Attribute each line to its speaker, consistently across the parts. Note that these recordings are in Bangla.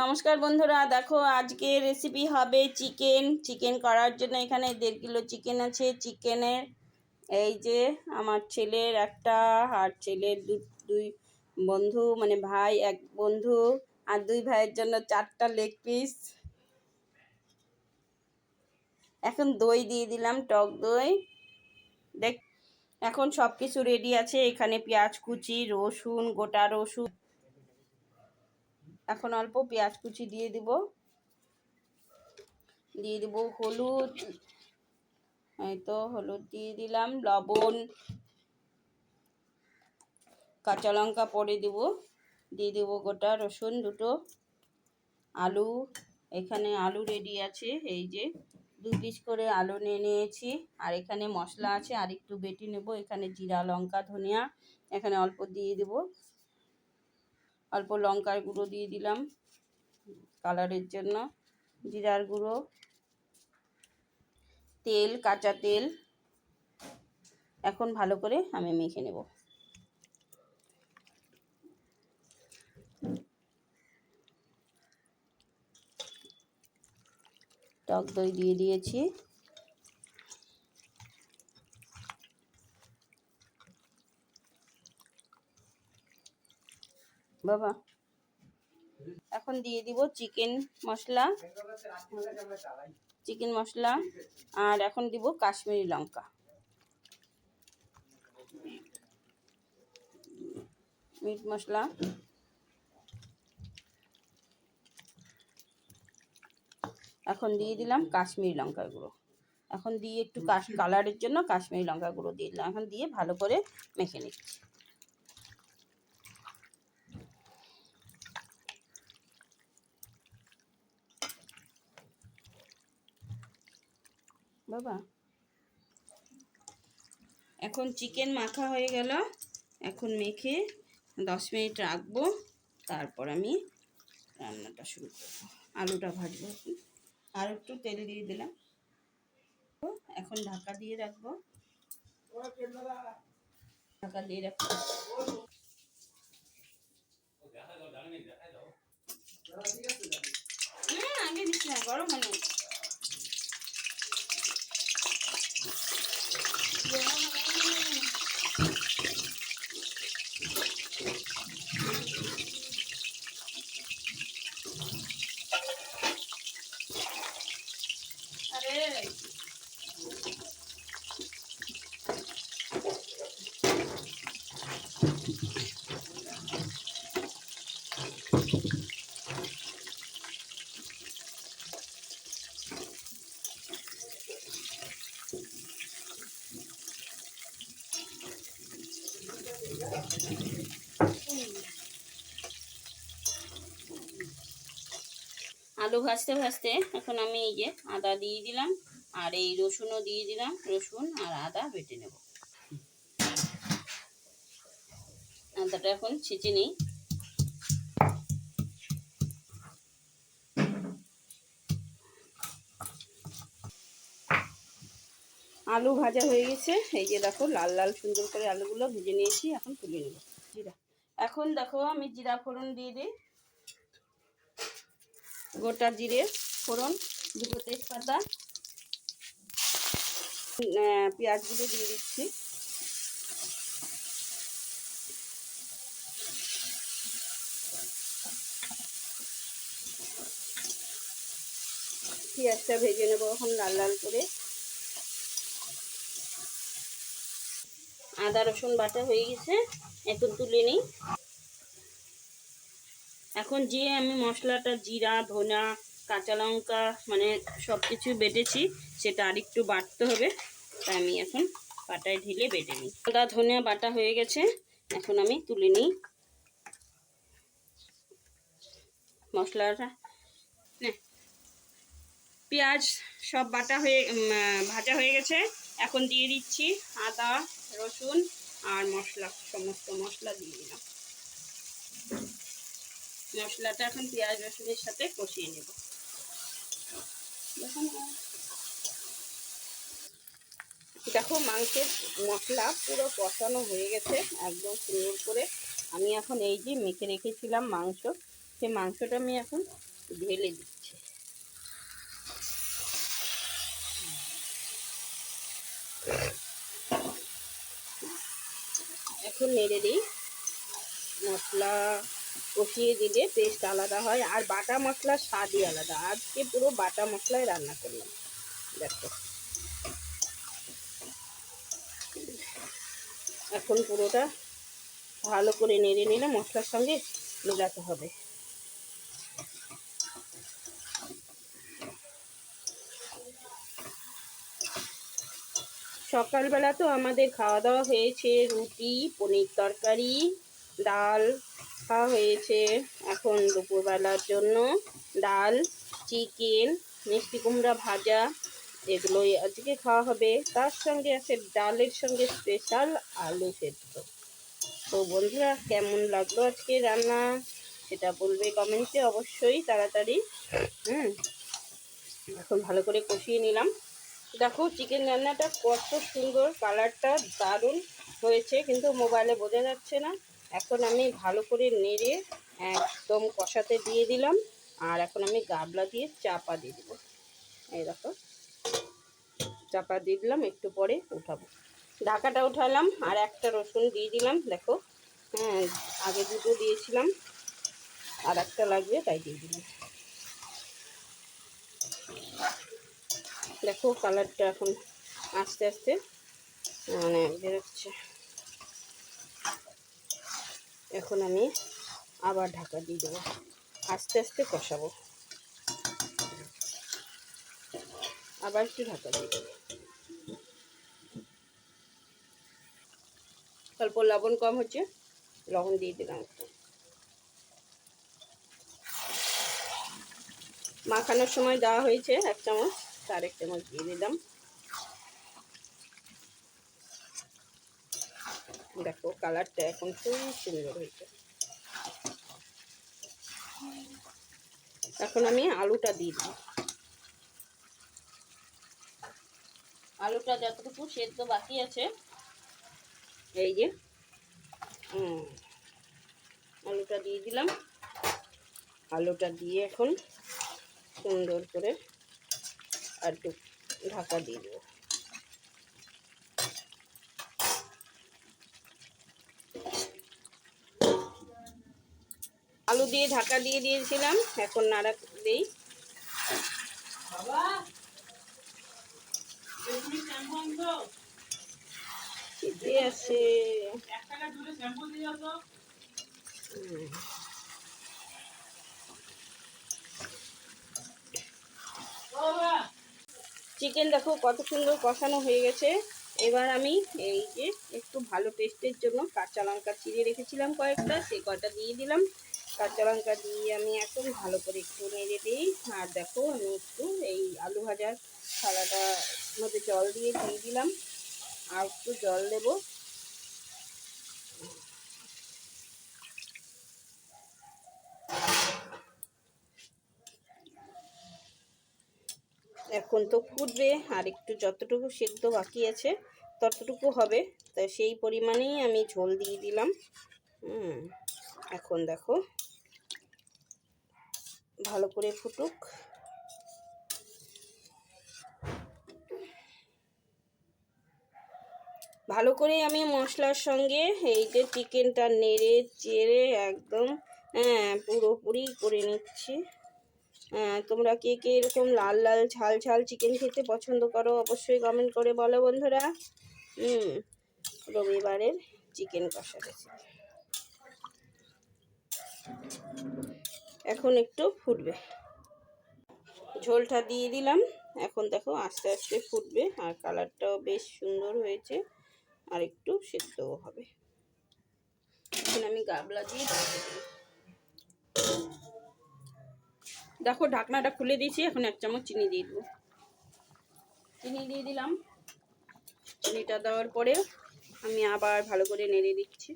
Speaker 1: নমস্কার বন্ধুরা, দেখো আজকে রেসিপি হবে চিকেন চিকেন করার জন্য এখানে দেড় কিলো চিকেন আছে। চিকেনের এই যে আমার ছেলের একটা আর ছেলের দু, দুই বন্ধু মানে ভাই, এক বন্ধু আর দুই ভাইয়ের জন্য চারটা লেগ পিস এখন দই দিয়ে দিলাম, টক দই। দেখ, এখন সব কিছু রেডি আছে। এখানে পেঁয়াজ কুচি, রসুন, গোটা রসুন। এখন অল্প পেঁয়াজ কুচি দিয়ে দিব। দিয়ে দিব হলুদ। এই তো হলুদ দিয়ে দিলাম, লবণ, কাঁচা লঙ্কা পরে দিব। দিয়ে দিব গোটা রসুন দুটো, আলু, এখানে আলু রেডি আছে, এই যে দু পিস করে আলু নিয়ে নিয়েছি। আর এখানে মশলা আছে, আর একটু বেটে নেব, এখানে জিরা, লঙ্কা, ধনিয়া, এখানে অল্প দিয়ে দেব। অল্প লঙ্কার গুঁড়ো দিয়ে দিলাম কালারের জন্য, জিরার গুঁড়ো, তেল, কাঁচা তেল। এখন ভালো করে আমি মেখে নেব। টক দই দিয়ে দিয়েছি। বাবা। এখন দিয়ে দিব চিকেন মশলা। চিকেন মশলা। আর এখন দিব কাশ্মীরি লঙ্কা। মিট মশলা। এখন দিয়ে দিলাম কাশ্মীরি লঙ্কা গুঁড়ো। এখন দিয়ে একটু কালারের জন্য কাশ্মীরি লঙ্কা গুঁড়ো দিয়ে দিলাম। এখন দিয়ে ভালো করে মেখে নিচ্ছি। বাবা। এখন চিকেন মাখা হয়ে গেল। এখন মেখে দশ মিনিট রাখব। তারপর আমি রান্নাটা শুরু করব। আলুটা ভাজবো আর একটু তেল দিয়ে দিলাম। এখন ঢাকা দিয়ে রাখব। ঢাকা দিয়ে রাখব। আগে না, গরম মানে আরে আলু ভাজতে ভাজতে এখন আমি এই যে আদা দিয়ে দিলাম আর এই রসুনও দিয়ে দিলাম। রসুন আর আদা বেটে নেব। আদাটা এখন ছেঁচে নিই। আলু ভাজা হয়ে গেছে। এই যে দেখো লাল লাল সুন্দর করে আলুগুলো ভেজে নিয়েছি, এখন তুলে নেব। জিরা। এখন দেখো আমি জিরা ফোড়ন দিয়ে দিই। গোটা জিরে, ফোড়ন, দুটো তেজপাতা পেঁয়াজগুলো দিয়ে দিচ্ছি। পেঁয়াজটা ভেজে নেব এখন লাল লাল করে। আদা, রসুন বাটা হয়ে গেছে এখন তুলে নিই। এখন যে আমি মশলাটা জিরা, ধনা, কাঁচা লঙ্কা মানে সব কিছু বেটেছি, সেটা আরেকটু বাটতে হবে। তাই আমি এখন পাটায় ঢেলে বেটে নিই। আদা ধনিয়া বাটা হয়ে গেছে। এখন আমি তুলে নিই। মশলাটা। পেঁয়াজ সব বাটা হয়ে ভাজা হয়ে গেছে। এখন দিয়ে দিচ্ছি আদা, রসুন আর মশলা, সমস্ত মশলা দিয়ে দিলাম। মশলাটা এখন পেঁয়াজ রসুনের সাথে কষিয়ে নেব। দেখো মাংসের মশলা পুরো কষানো হয়ে গেছে, একদম সুন্দর করে। আমি এখন এই যে মেখে রেখেছিলাম মাংস সে মাংসটা আমি এখন ঢেলে দিচ্ছি। এখন নেড়ে দিই মশলা কষিয়ে দিলে টেস্ট আলাদা হয় আর বাটা মশলার স্বাদই আলাদা। আজকে পুরো বাটা মশলায় রান্না করলাম। দেখো। এখন পুরোটা ভালো করে নেড়ে নিলে মশলার সঙ্গে মেলাতে হবে। সকালবেলা তো আমাদের খাওয়া দাওয়া হয়েছে, রুটি, পনির তরকারি, ডাল খাওয়া হয়েছে। এখন দুপুরবেলার জন্য ডাল, চিকেন, মিষ্টি কুমড়া ভাজা এগুলোই আজকে খাওয়া হবে। তার সঙ্গে আছে ডালের সঙ্গে স্পেশাল আলু সেদ্ধ। তো বন্ধুরা, কেমন লাগল আজকে রান্না? সেটা বলবে কমেন্টে অবশ্যই তাড়াতাড়ি। হুম, এখন ভালো করে কষিয়ে নিলাম। দেখো চিকেন রান্নাটা কত সুন্দর কালারটা দারুণ হয়েছে, কিন্তু মোবাইলে বোঝা যাচ্ছে না। এখন আমি ভালো করে নেড়ে একদম কষাতে দিয়ে দিলাম। আর এখন আমি গাবলা দিয়ে চাপা দিয়ে দেবো। দেখো, চাপা দিয়ে দিলাম, একটু পরে উঠাবো। ঢাকাটা উঠালাম, আর একটা রসুন দিয়ে দিলাম, দেখো। হ্যাঁ আগে দুটো দিয়েছিলাম, আর একটা লাগবে, তাই দিয়ে দিলাম। দেখো, কালারটা এখন আস্তে আস্তে মানে বেরোচ্ছে। এখন আমি আবার ঢাকা দিয়ে দেবো। আস্তে আস্তে কষাবো। আবার একটু ঢাকা দিয়ে দেবো। অল্প লবণ কম হচ্ছে, লবণ দিয়ে দিলাম একটু। মাখানোর সময় দেওয়া হয়েছে এক চামচ, তার এক চামচ দিয়ে দিলাম। দেখো কালারটা এখন খুব সুন্দর হয়েছে। এখন আমি আলুটা দিয়ে দিই। আলুটা যতটুকু সেদ্ধ বাকি আছে। এই যে আলুটা দিয়ে দিলাম। আলুটা দিয়ে এখন সুন্দর করে আর একটু ঢাকা দিয়ে দেবো। আলু দিয়ে ঢাকা দিয়ে দিয়েছিলাম, এখন নাড়া দিই। আছে। চিকেন দেখো কত সুন্দর কষানো হয়ে গেছে। এবার আমি এই যে একটু ভালো টেস্টের জন্য কাঁচা লঙ্কা চিড়ে রেখেছিলাম কয়েকটা সেই কয়টা দিয়ে দিলাম। কাঁচা লঙ্কা দিয়ে আমি এখন ভালো করে একটু নেড়ে দিই। আর দেখো, আমি একটু এই আলু ভাজার থালাটার মধ্যে জল দিয়ে দিয়ে দিলাম। আর একটু জল দেবো। এখন তো ফুটবে, আর একটু যতটুকু সেদ্ধ বাকি আছে, ততটুকু হবে। তো সেই পরিমাণেই আমি ঝোল দিয়ে দিলাম। হুম। এখন দেখো। ভালো করে ফুটুক। ভালো করে আমি মশলার সঙ্গে এই যে চিকেনটা নেড়ে চেড়ে একদম হ্যাঁ পুরোপুরি করে নিচ্ছি। হ্যাঁ তোমরা কে কে এরকম লাল লাল ঝাল ঝাল চিকেন খেতে পছন্দ করো অবশ্যই কমেন্ট করে বলো বন্ধুরা। রবিবারের চিকেন কষা রেসিপি এখন একটু ফুটবে। ঝোলটা দিয়ে দিলাম। এখন দেখো আস্তে আস্তে ফুটবে আর কালারটাও বেশ সুন্দর হয়েছে আর একটু সেদ্ধও হবে। এখন আমি গাবলা দিয়ে দেখো ঢাকনাটা খুলে দিয়েছি, এখন এক চামচ চিনি দিয়ে দেবো। চিনি দিয়ে দিলাম। চিনিটা দেওয়ার পরে আমি আবার ভালো করে নেড়ে দিচ্ছি।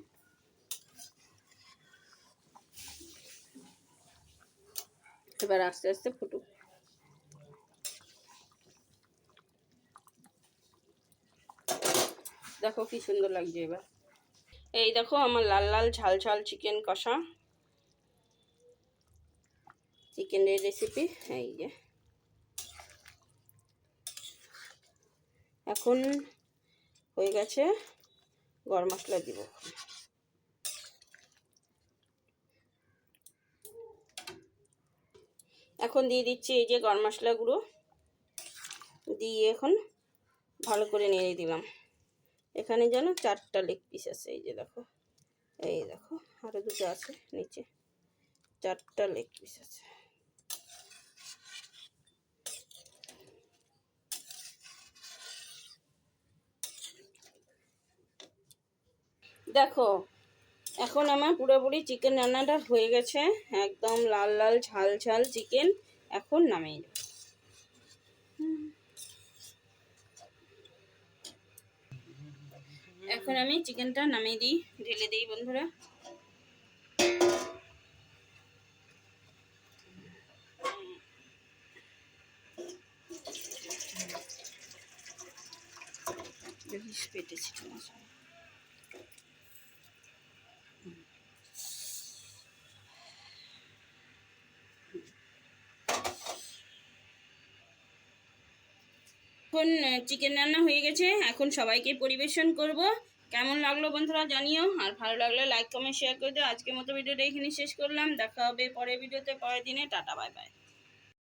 Speaker 1: এবার আস্তে আস্তে ফুটুক। দেখো কি সুন্দর লাগছে এবার। এই দেখো আমার লাল লাল, ঝাল ঝাল চিকেন কষা। চিকেনের রেসিপি এই যে। এখন হয়ে গেছে গরম মশলা দিব। এখন দিয়ে দিচ্ছি এই যে গরম মশলা গুঁড়ো। দিয়ে এখন ভালো করে নেড়ে দিলাম। এখানে যেন চারটা লেগ পিস আছে, এই যে দেখো। এই দেখো আরও দুটো আছে নিচে। চারটা লেগ পিস আছে। দেখো এখন আমার পুরোপুরি চিকেন রান্নাটা হয়ে গেছে। একদম লাল লাল ঝাল ঝাল চিকেন এখন নামিয়ে এখন আমি চিকেনটা নামিয়ে দিই, ঢেলে দিই বন্ধুরা বেশ পেটেছি তোমার এখন চিকেন রান্না হয়ে গেছে। এখন সবাইকে পরিবেশন করব। কেমন লাগল বন্ধুরা জানিও। আর ভালো লাগলে লাইক কমেন্ট শেয়ার করে দিও। আজকের মতো ভিডিওটা এখানে শেষ করলাম। দেখা হবে পরের ভিডিওতে পরের দিনে। Tata bye bye